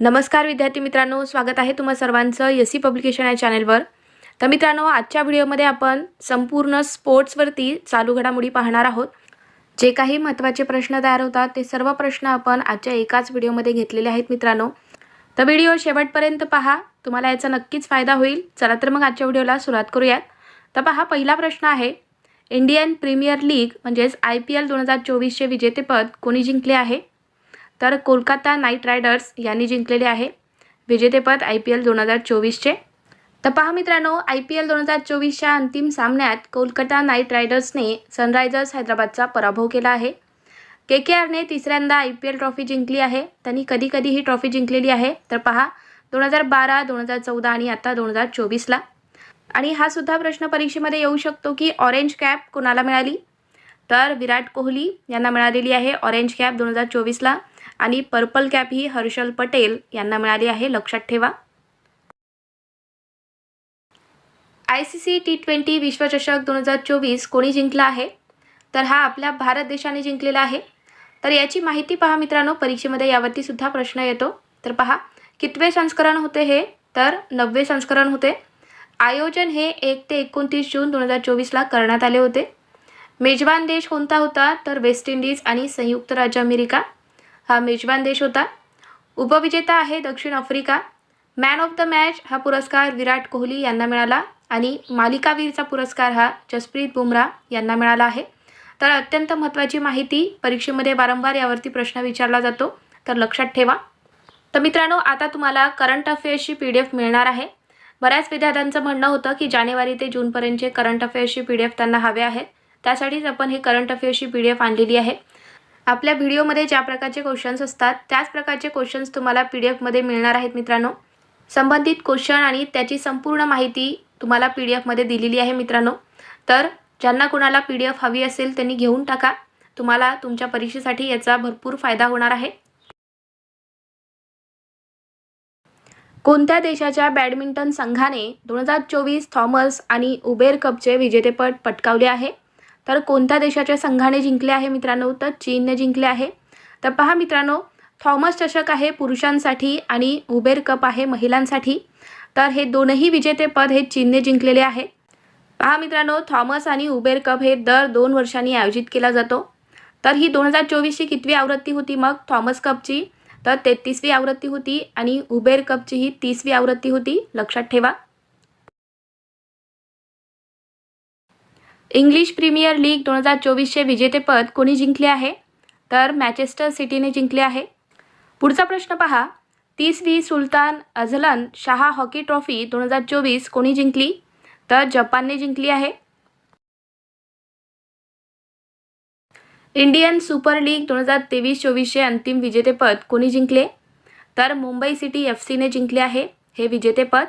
नमस्कार विद्यार्थी मित्रांनो स्वागत आहे तुम्हा सर्वांचं यसी पब्लिकेशन या चॅनेलवर. तर मित्रांनो आजच्या व्हिडिओमध्ये आपण संपूर्ण स्पोर्ट्सवरती चालू घडामोडी पाहणार आहोत. जे काही महत्त्वाचे प्रश्न तयार होतात ते सर्व प्रश्न आपण आजच्या एकाच व्हिडिओमध्ये घेतलेले आहेत मित्रांनो. तर व्हिडिओ शेवटपर्यंत पहा तुम्हाला याचा नक्कीच फायदा होईल. चला तर मग आजच्या व्हिडिओला सुरुवात करूयात. तर पहा पहिला प्रश्न आहे इंडियन प्रीमियर लीग म्हणजेच आय पी एल दोन हजार चोवीसचे विजेतेपद कोणी जिंकले आहे? तर कोलकाता नाईट रायडर्स यांनी जिंकलेले आहे. विजेतेपद आय पी एल दोन हजार चोवीसचे. तर पहा मित्रांनो आय पी एल दोन हजार चोवीसच्या अंतिम सामन्यात कोलकाता नाईट रायडर्सने सनरायझर्स हैदराबादचा पराभव केला आहे. के के आरने तिसऱ्यांदा आय पी एल ट्रॉफी जिंकली आहे. त्यांनी कधी कधी ही ट्रॉफी जिंकलेली आहे. तर पहा दोन हजार बारा दोन हजार चौदा आणि आता दोन हजार चोवीसला. आणि हा सुद्धा प्रश्न परीक्षेमध्ये येऊ शकतो की ऑरेंज कॅप कोणाला मिळाली? तर विराट कोहली यांना मिळालेली आहे ऑरेंज कॅप दोन हजार चोवीसला. आणि पर्पल कॅप ही हर्षल पटेल यांना मिळाली आहे. लक्षात ठेवा. I C C T twenty विश्वचषक दोन हजार चोवीस कोणी जिंकला आहे? तर हा आपल्या भारत देशाने जिंकलेला आहे. तर याची माहिती पहा मित्रांनो. परीक्षेमध्ये यावरती सुद्धा प्रश्न येतो. तर पहा कितवे संस्करण होते हे? तर नववे संस्करण होते. आयोजन हे एक ते एकोणतीस जून दोन हजार चोवीसला करण्यात आले होते. मेजबान देश कोणता होता? तर वेस्ट इंडिज आणि संयुक्त राज्य अमेरिका. हा मेजबान देश होता. उपविजेता आहे दक्षिण Africa. Man of the match हा पुरस्कार विराट कोहली यांना मिळाला आणि मालिकावीरचा पुरस्कार हा जसप्रीत बुमराह यांना मिळाला आहे. तर अत्यंत महत्त्वाची माहिती परीक्षेमध्ये वारंवार यावरती प्रश्न विचारला जातो तर लक्षात ठेवा. तर मित्रांनो आता तुम्हाला करंट अफेअर्सची पी डी एफ मिळणार आहे. बऱ्याच विद्यार्थ्यांचं म्हणणं होतं की जानेवारी ते जूनपर्यंतचे करंट अफेअर्सची पी डी एफ त्यांना हवे आहेत. त्यासाठीच आपण हे करंट अफेअर्सची पी डी एफ आणलेली आहे. आपल्या व्हिडिओमध्ये ज्या प्रकारचे क्वेश्चन्स असतात त्याच प्रकारचे क्वेश्चन्स तुम्हाला पी डी एफमध्ये मिळणार आहेत मित्रांनो. संबंधित क्वेश्चन आणि त्याची संपूर्ण माहिती तुम्हाला पी डी एफमध्ये दिलेली आहे मित्रांनो. तर ज्यांना कुणाला पी डी एफ हवी असेल त्यांनी घेऊन टाका. तुम्हाला तुमच्या परीक्षेसाठी याचा भरपूर फायदा होणार आहे. कोणत्या देशाच्या बॅडमिंटन संघाने दोन हजार चोवीस थॉमस आणि उबेर कपचे विजेतेपद पटकावले आहे? तर कोणत्या देशाच्या संघाने जिंकले आहे मित्रांनो? तर चीनने जिंकले आहे. तर पहा मित्रांनो थॉमस चषक आहे पुरुषांसाठी आणि उबेर कप आहे महिलांसाठी. तर हे दोनही विजेतेपद हे चीनने जिंकलेले आहे. पहा मित्रांनो थॉमस आणि उबेर कप हे दर दोन वर्षांनी आयोजित केला जातो. तर ही दोन हजार चोवीसची कितवी आवृत्ती होती मग? थॉमस कपची. तर तेहतीसवी आवृत्ती होती आणि उबेर कपची ही तीसवी आवृत्ती होती. लक्षात ठेवा. इंग्लिश प्रीमियर लीग दोन हजार चोवीसचे विजेतेपद कोणी जिंकले आहे? तर मॅचेस्टर सिटीने जिंकले आहे. पुढचा प्रश्न पहा. तीसवी Sultan Azlan Shah hockey trophy दोन हजार चोवीस कोणी जिंकली? तर जपानने जिंकली आहे. इंडियन सुपर लीग दोन हजार तेवीस चोवीसचे अंतिम विजेतेपद कोणी जिंकले? तर मुंबई सिटी एफ सीने जिंकले आहे. हे विजेतेपद.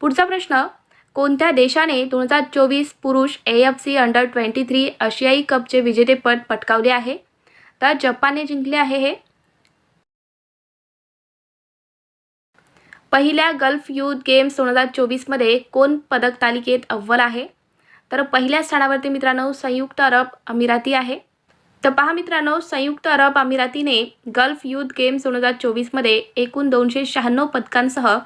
पुढचा प्रश्न कोणत्या देशाने दोन हजार चोवीस पुरुष A F C under twenty three आशियाई कपचे विजेतेपद पटकावले आहे? तर जपानने जिंकले आहे हे. पहिल्या गल्फ युथ गेम्स दोन हजार चोवीसमध्ये कोण पदक तालिकेत अव्वल आहे? तर पहिल्या स्थानावरती मित्रांनो संयुक्त अरब अमिराती आहे. तर पहा मित्रांनो संयुक्त अरब अमिरातीने गल्फ युथ गेम्स दोन हजार चोवीसमध्ये एकूण दोनशे शहाण्णव पदकांसह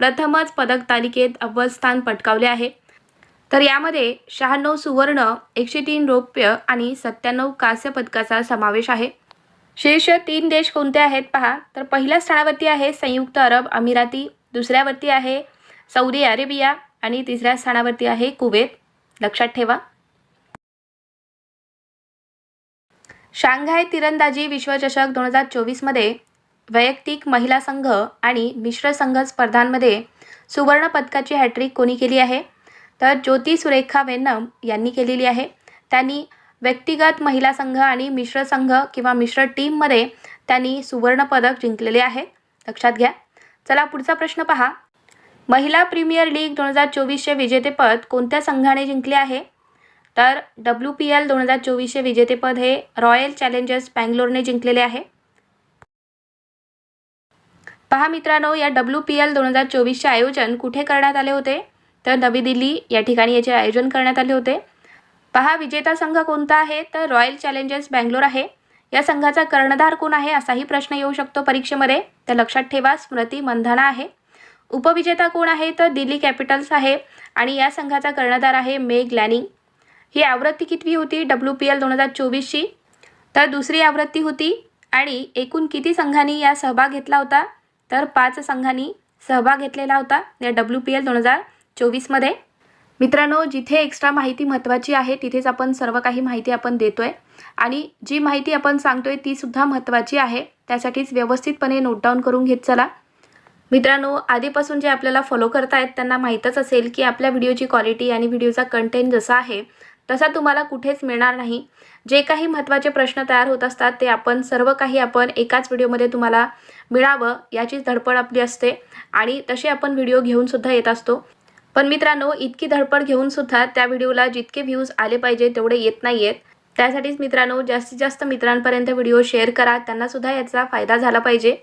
प्रथमच पदक तालिकेत अव्वल स्थान पटकावले आहे. तर यामध्ये शहाण्णव सुवर्ण एकशे तीन रौप्य आणि सत्त्याण्णव कांस्य पदकाचा समावेश आहे. शीर्ष तीन देश कोणते आहेत पहा. तर पहिल्या स्थानावरती आहे संयुक्त अरब अमिराती दुसऱ्यावरती आहे सौदी अरेबिया आणि तिसऱ्या स्थानावरती आहे कुवेत. लक्षात ठेवा. शांघाय तिरंदाजी विश्वचषक दोन हजार चोवीसमध्ये वैयक्तिक महिला संघ आणि मिश्र संघ स्पर्धांमध्ये सुवर्णपदकाची हॅट्रिक कोणी केली आहे? तर ज्योती सुरेखा वेन्नम यांनी केलेली आहे. त्यांनी व्यक्तिगत महिला संघ आणि मिश्र संघ किंवा मिश्र टीममध्ये त्यांनी सुवर्णपदक जिंकलेले आहे. लक्षात घ्या. चला पुढचा प्रश्न पहा. महिला प्रीमियर लीग दोन हजार चोवीसचे विजेतेपद कोणत्या संघाने जिंकले आहे? तर डब्ल्यू पी एल दोन हजार चोवीसचे विजेतेपद हे रॉयल चॅलेंजर्स बँगलोरने जिंकलेले आहे. पहा मित्रांनो या डब्ल्यू पी एल दोन हजार चोवीसचे आयोजन कुठे करण्यात आले होते? तर नवी दिल्ली या ठिकाणी याचे आयोजन करण्यात आले होते. पहा विजेता संघ कोणता आहे? तर रॉयल चॅलेंजर्स बँगलोर आहे. या संघाचा कर्णधार कोण आहे असाही प्रश्न येऊ शकतो परीक्षेमध्ये. तर लक्षात ठेवा स्मृती मंधाना आहे. उपविजेता कोण आहे? तर दिल्ली कॅपिटल्स आहे. आणि या संघाचा कर्णधार आहे मेग लॅनिंग. ही आवृत्ती कितवी होती? डब्ल्यू पी एल दोन हजार चोवीसची. तर दुसरी आवृत्ती होती. आणि एकूण किती संघांनी या सहभाग घेतला होता? तर पाच संघांनी सहभाग घेतलेला होता या डब्ल्यू पी एल दोन हजार चोवीसमध्ये मित्रांनो जिथे एक्स्ट्रा माहिती महत्त्वाची आहे तिथेच आपण सर्व काही माहिती आपण देतोय. आणि जी माहिती आपण सांगतोय ती सुद्धा महत्त्वाची आहे. त्यासाठीच व्यवस्थितपणे नोटडाऊन करून घेत चला. मित्रांनो आधीपासून जे आपल्याला फॉलो करतायत त्यांना माहीतच असेल की आपल्या व्हिडिओची क्वालिटी आणि व्हिडिओचा कंटेंट जसा आहे तसा तुम्हाला कुठेच मिळणार नाही. जे काही महत्त्वाचे प्रश्न तयार होत असतात ते आपण सर्व काही आपण एकाच व्हिडिओमध्ये तुम्हाला मिळावं याचीच धडपड आपली असते. आणि तसे आपण व्हिडिओ घेऊनसुद्धा येत असतो. पण मित्रांनो इतकी धडपड घेऊन सुद्धा त्या व्हिडिओला जितके व्ह्यूज आले पाहिजे तेवढे येत नाही आहेत त्यासाठीच मित्रांनो जास्तीत जास्त मित्रांपर्यंत व्हिडिओ शेअर करा. त्यांनासुद्धा याचा फायदा झाला पाहिजे.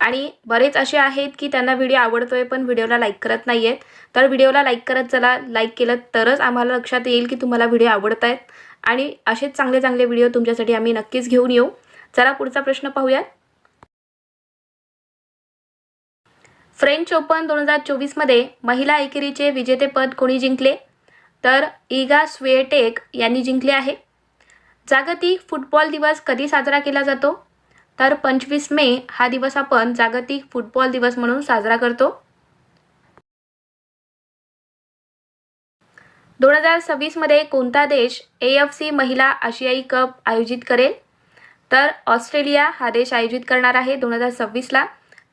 आणि बरेच असे आहेत की त्यांना व्हिडिओ आवडतोय पण व्हिडिओला लाईक करत नाही आहेत तर व्हिडिओला लाईक करत चला लाईक केलं तरच आम्हाला लक्षात येईल की तुम्हाला व्हिडिओ आवडत आहेत आणि असेच चांगले चांगले व्हिडिओ तुमच्यासाठी आम्ही नक्कीच घेऊन येऊ. चला पुढचा प्रश्न पाहूयात. फ्रेंच ओपन दोन हजार चोवीसमध्ये महिला एकेरीचे विजेतेपद कोणी जिंकले? तर इगा स्वेटेक यांनी जिंकले आहे. जागतिक फुटबॉल दिवस कधी साजरा केला जातो? तर पंचवीस मे हा दिवस आपण जागतिक फुटबॉल दिवस म्हणून साजरा करतो. दोन हजार सव्वीसमध्ये कोणता देश ए एफ सी महिला आशियाई कप आयोजित करेल? तर ऑस्ट्रेलिया हा देश आयोजित करणार आहे दोन हजार सव्वीसला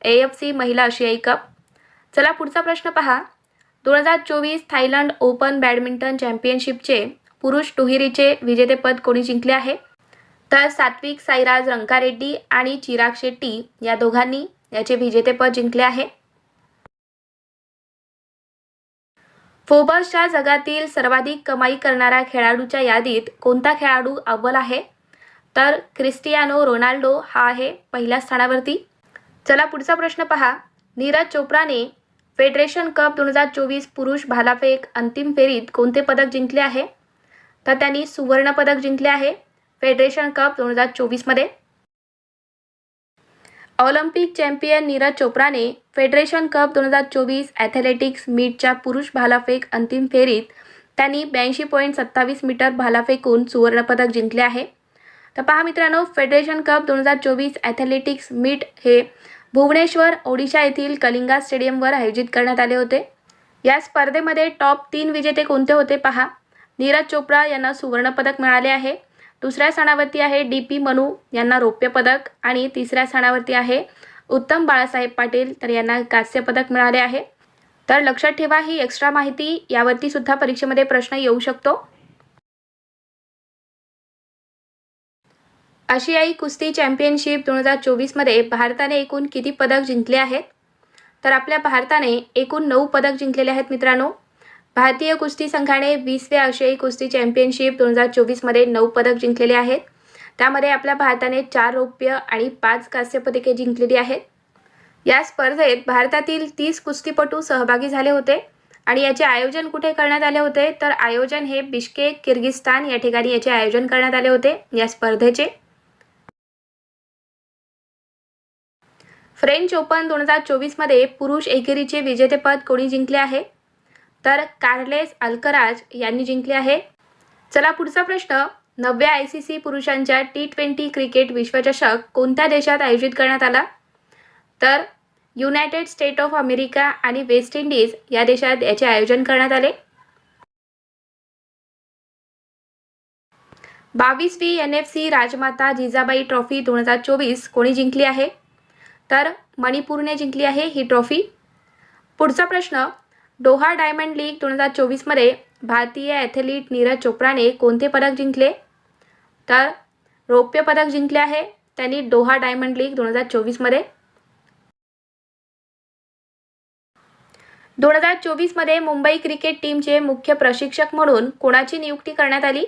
ए एफ सी महिला आशियाई कप. चला पुढचा प्रश्न पहा. दोन हजार चोवीस थायलंड ओपन बॅडमिंटन चॅम्पियनशिपचे पुरुष दुहेरीचे विजेतेपद कोणी जिंकले आहे? तर सात्विक साईराज रंकारेड्डी आणि चिराग शेट्टी या दोघांनी याचे विजेतेपद जिंकले आहे. फोबर्सच्या जगातील सर्वाधिक कमाई करणाऱ्या खेळाडूच्या यादीत कोणता खेळाडू अव्वल आहे? तर क्रिस्टियानो रोनाल्डो हा आहे पहिल्या स्थानावरती. चला पुढचा प्रश्न पहा. नीरज चोप्राने फेडरेशन कप दोन हजार चोवीस पुरुष भालाफेक अंतिम फेरीत कोणते पदक जिंकले आहे? तर त्यांनी सुवर्णपदक जिंकले आहे. फेडरेशन कप दोन हजार चोवीसमध्ये ऑलिम्पिक चॅम्पियन नीरज चोप्राने फेडरेशन कप दोन हजार चोवीस ॲथलेटिक्स मीटच्या पुरुष भालाफेक अंतिम फेरीत त्यांनी ब्याऐंशी पॉईंट सत्तावीस मीटर भालाफेकून सुवर्णपदक जिंकले आहे. तर पहा मित्रांनो फेडरेशन कप दोन हजार चोवीस ॲथलेटिक्स मीट हे भुवनेश्वर ओडिशा येथील कलिंगा स्टेडियमवर आयोजित करण्यात आले होते. या स्पर्धेमध्ये टॉप तीन विजेते कोणते होते पहा? नीरज चोप्रा यांना सुवर्णपदक मिळाले आहे. दुसऱ्या स्थानावरती आहे डी पी मनू यांना रौप्य पदक. आणि तिसऱ्या स्थानावरती आहे उत्तम बाळासाहेब पाटील तर यांना कांस्य पदक मिळाले आहे. तर लक्षात ठेवा ही एक्स्ट्रा माहिती. यावरती सुद्धा परीक्षेमध्ये प्रश्न येऊ शकतो. आशियाई कुस्ती चॅम्पियनशिप दोन हजार चोवीसमध्ये भारताने एकूण किती पदक जिंकले आहेत? तर आपल्या भारताने एकूण नऊ पदक जिंकलेले आहेत मित्रांनो. भारतीय कुस्ती संघाने वीसव्या आशियाई कुस्ती चॅम्पियनशिप दोन हजार चोवीसमध्ये नऊ पदक जिंकलेले आहेत. त्यामध्ये आपल्या भारताने चार रौप्य आणि पाच कांस्य पदके जिंकलेली आहेत. या स्पर्धेत भारतातील तीस कुस्तीपटू सहभागी झाले होते आणि याचे आयोजन कुठे करण्यात आले होते? तर आयोजन हे बिश्केक किर्गिस्तान या ठिकाणी याचे आयोजन करण्यात आले होते या स्पर्धेचे. फ्रेंच ओपन दोन हजार चोवीसमध्ये पुरुष एकेरीचे विजेतेपद कोणी जिंकले आहे? तर कार्लेस अल्कराज यांनी जिंकले आहे. चला पुढचा प्रश्न. नवव्या आय सी सी पुरुषांच्या टी ट्वेंटी क्रिकेट विश्वचषक कोणत्या देशात आयोजित करण्यात आला? तर युनायटेड स्टेट ऑफ अमेरिका आणि वेस्ट इंडिज या देशात याचे आयोजन करण्यात आले. बावीसवी N F C Rajmata Jijabai trophy दोन हजार चोवीस कोणी जिंकली आहे? तर मणिपूरने जिंकली आहे ही ट्रॉफी. पुढचा प्रश्न. डोहा डायमंड लीग दोन हजार चोवीसमध्ये भारतीय ॲथलीट नीरज चोप्राने कोणते पदक जिंकले? तर रौप्य पदक जिंकले आहे त्यांनी डोहा डायमंड लीग दोन हजार चोवीसमध्ये. दोन हजार चोवीसमध्ये मुंबई क्रिकेट टीमचे मुख्य प्रशिक्षक म्हणून कोणाची नियुक्ती करण्यात आली?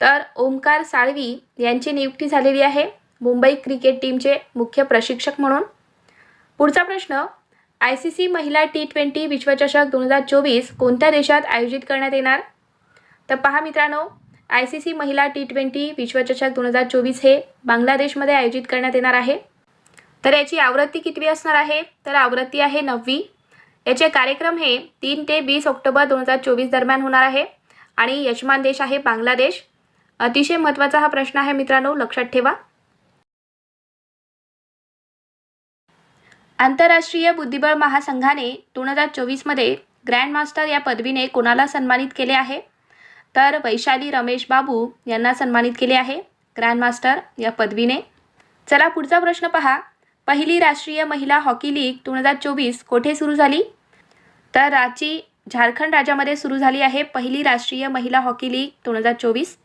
तर ओमकार साळवी यांची नियुक्ती झालेली आहे मुंबई क्रिकेट टीमचे मुख्य प्रशिक्षक म्हणून. पुढचा प्रश्न आय सी सी महिला टी ट्वेंटी विश्वचषक दोन हजार चोवीस कोणत्या देशात आयोजित करण्यात येणार? तर पहा मित्रांनो आय सी सी महिला टी ट्वेंटी विश्वचषक दोन हजार चोवीस हे बांगलादेशमध्ये आयोजित करण्यात येणार आहे. तर याची आवृत्ती कितवी असणार आहे? तर आवृत्ती आहे नववी. याचे कार्यक्रम हे तीन ते वीस ऑक्टोबर दोन हजार चोवीस दरम्यान होणार आहे आणि यजमान देश आहे बांगलादेश. अतिशय महत्त्वाचा हा प्रश्न आहे मित्रांनो लक्षात ठेवा. आंतरराष्ट्रीय बुद्धिबळ महासंघाने दोन हजार चोवीसमध्ये ग्रँडमास्टर या पदवीने कोणाला सन्मानित केले आहे? तर वैशाली रमेश बाबू यांना सन्मानित केले आहे ग्रँडमास्टर या पदवीने. चला पुढचा प्रश्न पहा. पहिली राष्ट्रीय महिला हॉकी लीग दोन हजार चोवीस कोठे सुरू झाली? तर रांची झारखंड राज्यामध्ये सुरू झाली आहे पहिली राष्ट्रीय महिला हॉकी लीग दोन हजार चोवीस.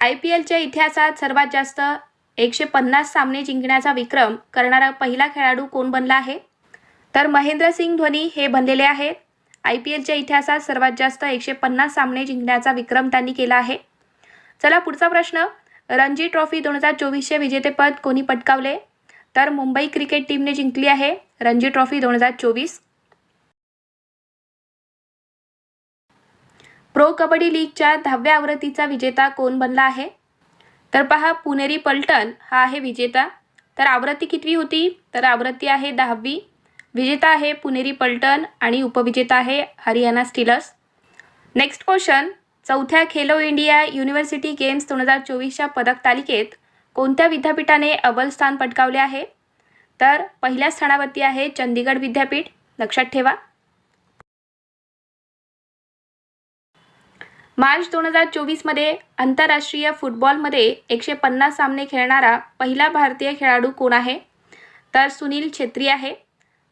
आय पी एलच्या इतिहासात सर्वात जास्त एकशे पन्नास सामने जिंकण्याचा विक्रम करणारा पहिला खेळाडू कोण बनला आहे? तर महेंद्रसिंग धोनी हे बनलेले आहेत. आय पी एलच्या इतिहासात सर्वात जास्त एकशे पन्नास सामने जिंकण्याचा विक्रम त्यांनी केला आहे. चला पुढचा प्रश्न. रणजी ट्रॉफी दोन हजार चोवीसचे विजेतेपद कोणी पटकावले? तर मुंबई क्रिकेट टीमने जिंकली आहे रणजी ट्रॉफी दोन हजार चोवीस. प्रो कबड्डी लीगच्या दहाव्या आवृत्तीचा विजेता कोण बनला आहे? तर पहा पुणेरी पलटण हा आहे विजेता. तर आवृत्ती कितवी होती? तर आवृत्ती आहे दहावी. विजेता आहे पुणेरी पलटण आणि उपविजेता आहे हरियाणा स्टीलर्स. नेक्स्ट क्वेश्चन चौथ्या खेलो इंडिया युनिव्हर्सिटी गेम्स दोन हजार चोवीसच्या पदक तालिकेत कोणत्या विद्यापीठाने अव्वल स्थान पटकावले आहे? तर पहिल्या स्थानावरती आहे चंदीगड विद्यापीठ. लक्षात ठेवा. मार्च दोन हजार चोवीसमध्ये आंतरराष्ट्रीय फुटबॉलमध्ये एकशे पन्नास सामने खेळणारा पहिला भारतीय खेळाडू कोण आहे? तर सुनील छेत्री आहे.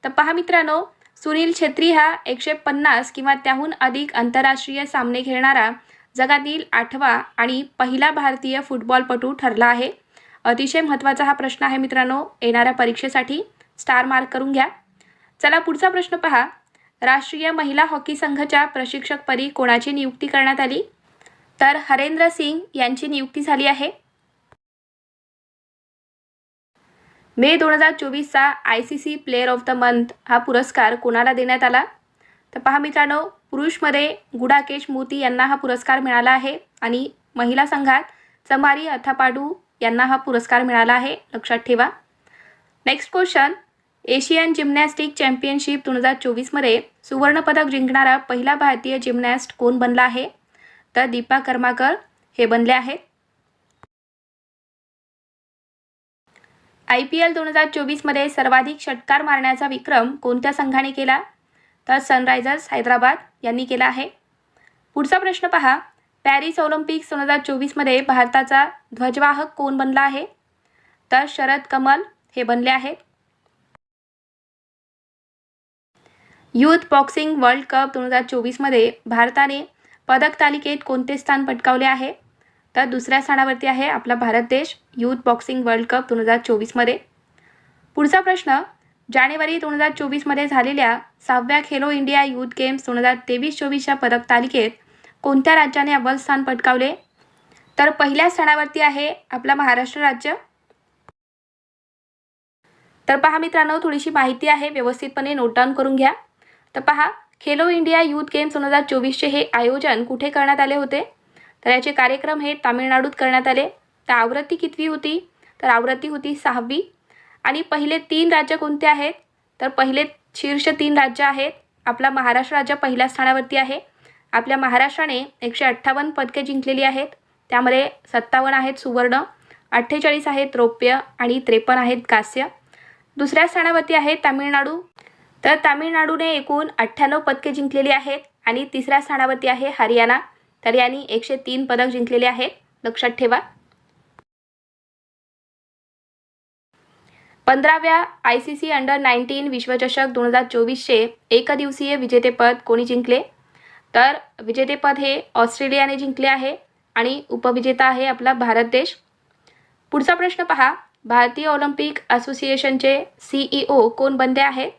तर पहा मित्रांनो सुनील छेत्री हा एकशे पन्नास किंवा त्याहून अधिक आंतरराष्ट्रीय सामने खेळणारा जगातील आठवा आणि पहिला भारतीय फुटबॉलपटू ठरला आहे. अतिशय महत्त्वाचा हा प्रश्न आहे मित्रांनो. येणाऱ्या परीक्षेसाठी स्टार मार्क करून घ्या. चला पुढचा प्रश्न पहा. राष्ट्रीय महिला हॉकी संघाच्या प्रशिक्षकपदी कोणाची नियुक्ती करण्यात आली? तर हरेंद्र सिंग यांची नियुक्ती झाली आहे. मे दोन हजार चोवीसचा I C C player of the month हा पुरस्कार कोणाला देण्यात आला? तर पहा मित्रांनो पुरुषमध्ये गुडाकेश मोती यांना हा पुरस्कार मिळाला आहे आणि महिला संघात चमारी अथापाडू यांना हा पुरस्कार मिळाला आहे. लक्षात ठेवा. Next question Asian gymnastic championship दोन हजार चोवीसमध्ये सुवर्णपदक जिंकणारा पहिला भारतीय जिम्नॅस्ट कोण बनला आहे? तर दीपा कर्माकर हे बनले आहेत. आय पी एल दोन हजार चोवीसमध्ये सर्वाधिक षटकार मारण्याचा विक्रम कोणत्या संघाने केला? तर सनरायझर्स हैदराबाद यांनी केला आहे. पुढचा प्रश्न पहा. पॅरिस ऑलिम्पिक्स दोन हजार चोवीसमध्ये भारताचा ध्वजवाहक कोण बनला आहे? तर शरद कमल हे बनले आहेत. यूथ बॉक्सिंग वर्ल्ड कप दोन हजार चोवीसमध्ये भारताने पदक तालिकेत कोणते स्थान पटकावले आहे? तर दुसऱ्या स्थानावरती आहे आपला भारत देश यूथ बॉक्सिंग वर्ल्ड कप दोन हजार चोवीसमध्ये पुढचा प्रश्न जानेवारी दोन हजार चोवीसमध्ये झालेल्या सहाव्या खेलो इंडिया यूथ गेम्स दोन हजार तेवीस चोवीसच्या पदक तालिकेत कोणत्या राज्याने अव्वल स्थान पटकावले? तर पहिल्या स्थानावरती आहे आपला महाराष्ट्र राज्य. तर पहा मित्रांनो थोडीशी माहिती आहे व्यवस्थितपणे नोट डाऊन करून घ्या. तर पहा खेलो इंडिया यूथ गेम्स दोन हजार चोवीसचे हे आयोजन कुठे करण्यात आले होते? तर याचे कार्यक्रम हे तामिळनाडूत करण्यात आले. तर आवृत्ती कितवी होती? तर आवृत्ती होती सहावी. आणि पहिले तीन राज्य कोणते आहेत? तर पहिले शीर्ष तीन राज्य आहेत. आपला महाराष्ट्र राज्य पहिल्या स्थानावरती आहे. आपल्या महाराष्ट्राने एकशे अठ्ठावन्न पदके जिंकलेली आहेत. त्यामध्ये सत्तावन्न आहेत सुवर्ण अठ्ठेचाळीस आहेत रौप्य आणि त्रेपन्न आहेत कास्य. दुसऱ्या स्थानावरती आहे तामिळनाडू. तर तामिळनाडूने एकूण अठ्ठ्याण्णव पदके जिंकलेली आहेत आणि तिसऱ्या स्थानावरती आहे हरियाणा. तर यांनी एकशे तीन पदक जिंकलेले आहेत. लक्षात ठेवा. पंधराव्या I C C under nineteen विश्वचषक दोन हजार चोवीसचे एकदिवसीय विजेतेपद कोणी जिंकले? तर विजेतेपद हे ऑस्ट्रेलियाने जिंकले आहे आणि उपविजेता आहे आपला भारत देश. पुढचा प्रश्न पहा. भारतीय ऑलिम्पिक असोसिएशनचे सीईओ कोण बनले आहेत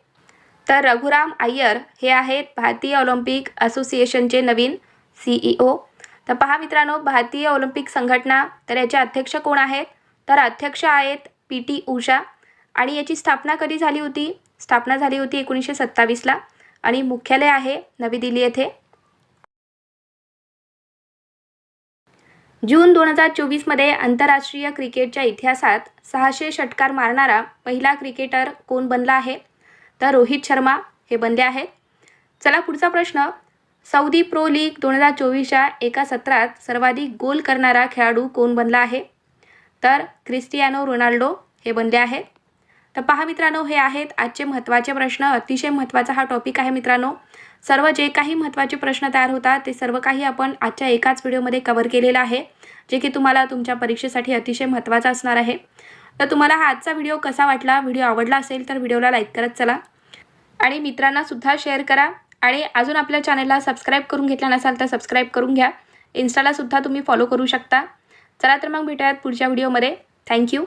तर रघुराम अय्यर हे आहेत भारतीय ऑलिम्पिक असोसिएशनचे नवीन सीईओ तर पहा मित्रांनो भारतीय ऑलिम्पिक संघटना तर याचे अध्यक्ष कोण आहेत? तर अध्यक्ष आहेत पी टी उषा. आणि याची स्थापना कधी झाली होती? स्थापना झाली होती एकोणीसशे सत्तावीसला. आणि मुख्यालय आहे नवी दिल्ली येथे. जून दोन हजार चोवीसमध्ये आंतरराष्ट्रीय क्रिकेटच्या इतिहासात सहाशे षटकार मारणारा पहिला क्रिकेटर कोण बनला आहे? तर रोहित शर्मा हे बनले आहेत. चला पुढचा प्रश्न. सौदी प्रो लीग दोन हजार चोवीसच्या एका सत्रात सर्वाधिक गोल करणारा खेळाडू कोण बनला आहे? तर क्रिस्टियानो रोनाल्डो हे बनले आहेत. तर पहा मित्रांनो हे आहेत आजचे महत्त्वाचे प्रश्न. अतिशय महत्त्वाचा हा टॉपिक आहे मित्रांनो. सर्व जे काही महत्त्वाचे प्रश्न तयार होतात ते सर्व काही आपण आजच्या एकाच व्हिडिओमध्ये कवर केलेलं आहे जे की तुम्हाला तुमच्या परीक्षेसाठी अतिशय महत्त्वाचा असणार आहे. तर तुम्हाला हा आजचा व्हिडिओ कसा वाटला? व्हिडिओ आवडला असेल तर व्हिडिओला लाईक करत चला. आणि मित्रांनासुद्धा शेअर करा. आणि अजून आपल्या चॅनलला सबस्क्राईब करून घेतला नसाल तर सबस्क्राईब करून घ्या. इन्स्टालासुद्धा तुम्ही फॉलो करू शकता. चला तर मग भेटूयात पुढच्या व्हिडिओमध्ये थँक्यू